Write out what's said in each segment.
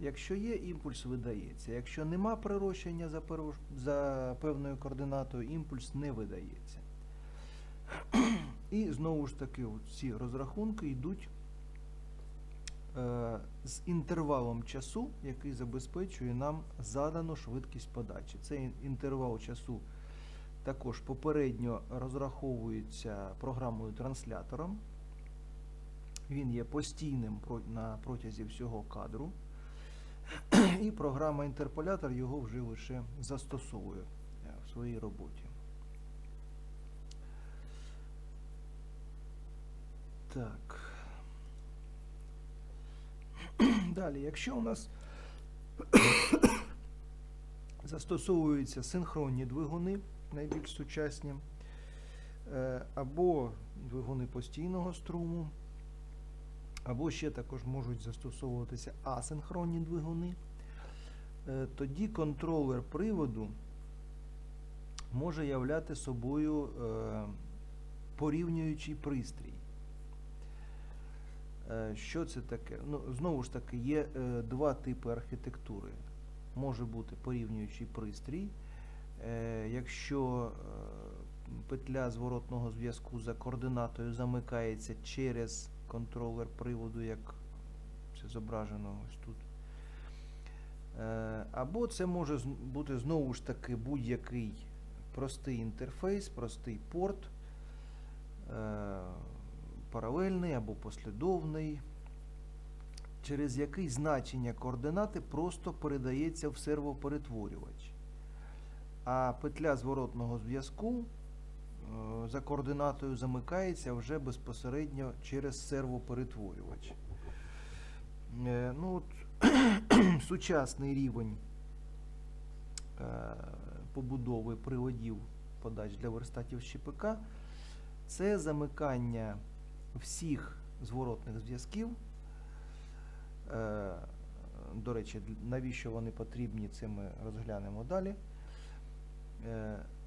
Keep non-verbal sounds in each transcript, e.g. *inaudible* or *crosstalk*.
Якщо є, імпульс видається. Якщо нема прирощення за, за певною координатою, імпульс не видається. І знову ж таки, ці розрахунки йдуть е, з інтервалом часу, який забезпечує нам задану швидкість подачі. Цей інтервал часу також попередньо розраховується програмою транслятором. Він є постійним на протязі всього кадру. І програма інтерполятор його вже лише застосовує е, в своїй роботі. Так. *clears throat* Далі, якщо у нас *coughs* застосовуються синхронні двигуни, найбільш сучасні, е, або двигуни постійного струму, або ще також можуть застосовуватися асинхронні двигуни, е, тоді контролер приводу може являти собою е, порівнюючий пристрій. Е, Що це таке? Ну, знову ж таки, є два типи архітектури. Може бути порівнюючий пристрій. Якщо петля зворотного зв'язку за координатою замикається через контролер приводу, як це зображено ось тут. Е, Або це може бути знову ж таки будь-який простий інтерфейс, простий порт, е, паралельний або послідовний, через який значення координати просто передається в сервоперетворювач. А петля зворотного зв'язку за координатою замикається вже безпосередньо через сервоперетворювач. Е, Ну, от, *clears throat* сучасний рівень е, побудови приводів подач для верстатів з ЧПК це замикання всіх зворотних зв'язків. Е, До речі, навіщо вони потрібні, це ми розглянемо далі.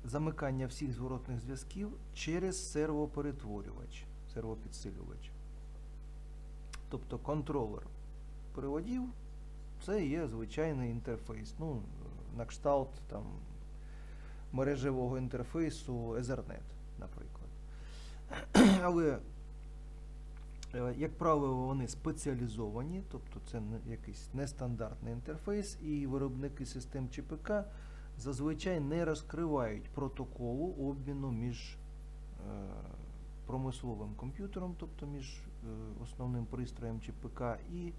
Замикання всіх зворотних зв'язків через сервоперетворювач, сервопідсилювач. Тобто контролер приводів це є звичайний інтерфейс. Ну, на кшталт там, мережевого інтерфейсу Ethernet, наприклад. *clears throat* Але, е, як правило, вони спеціалізовані, тобто це якийсь нестандартний інтерфейс, і виробники систем ЧПК зазвичай не розкривають протоколу обміну між е, промисловим комп'ютером, тобто між е, основним пристроєм ЧПК і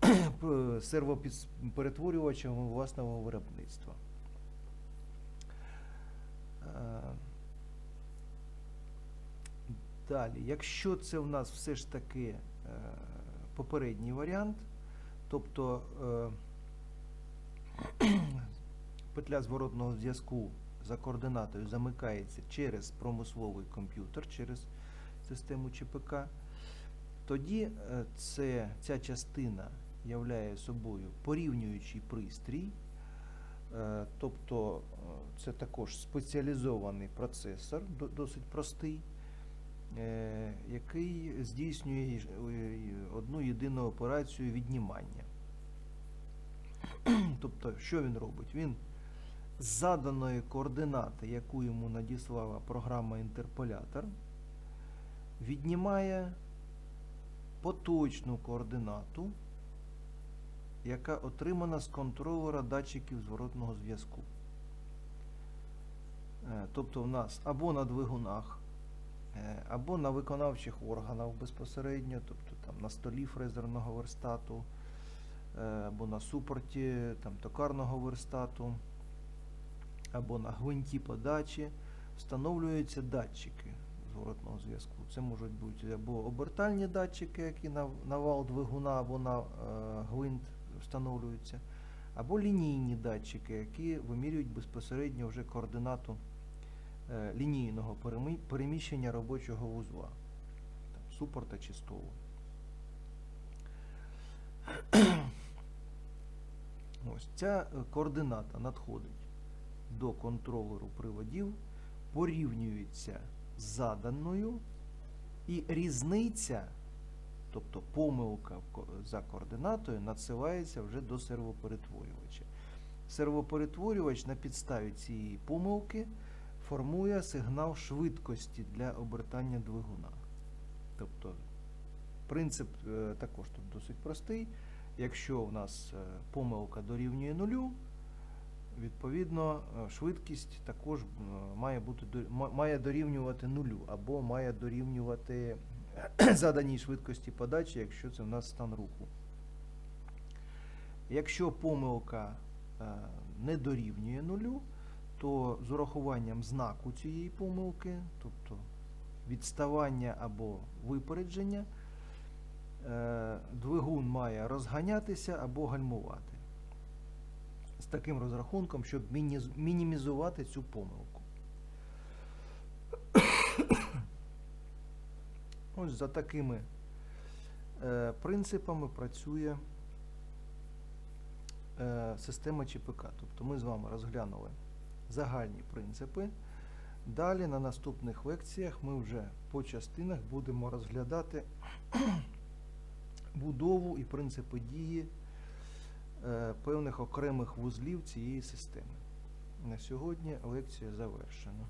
*clears throat* п- сервоперетворювачем власного виробництва. Е, Далі, якщо це в нас все ж таки е, попередній варіант, тобто е, петля зворотного зв'язку за координатою замикається через промисловий комп'ютер, через систему ЧПК, тоді е, це, ця частина являє собою порівнюючий пристрій, е, тобто е, це також спеціалізований процесор, досить простий, який здійснює одну єдину операцію віднімання. *clears throat* Тобто, що він робить? Він заданої координати, яку йому надіслала програма інтерполятор, віднімає поточну координату, яка отримана з контролера датчиків зворотного зв'язку. Е, Тобто в нас або на двигунах, е, або на виконавчих органах безпосередньо, тобто там на столі фрезерного верстату, е, або на супорті там, токарного верстату, або на гвинті подачі встановлюються датчики зворотного зв'язку. Це можуть бути або обертальні датчики, які на, вал двигуна або на е, гвинт встановлюються, або лінійні датчики, які вимірюють безпосередньо вже координату е, лінійного перемі- переміщення робочого вузла, там, супорта чи столу. Ось ця е, координата надходить до контролеру приводів, порівнюється з заданою, і різниця Тобто помилка за координатою надсилається вже до сервоперетворювача. Сервоперетворювач на підставі цієї помилки формує сигнал швидкості для обертання двигуна. Тобто принцип е, також тут досить простий. Якщо в нас е, помилка дорівнює нулю, відповідно е, швидкість також е, має, бути, має дорівнювати нулю або має дорівнювати *clears throat* заданій швидкості подачі, якщо це в нас стан руху. Якщо помилка е, не дорівнює нулю, то з урахуванням знаку цієї помилки, тобто відставання або випередження, е, двигун має розганятися або гальмувати. З таким розрахунком, щоб мінімізувати цю помилку. *coughs* Ось за такими е, принципами працює е, система ЧПК. Тобто ми з вами розглянули загальні принципи. Далі на наступних лекціях ми вже по частинах будемо розглядати *coughs* будову і принципи дії певних окремих вузлів цієї системи. На сьогодні лекція завершена.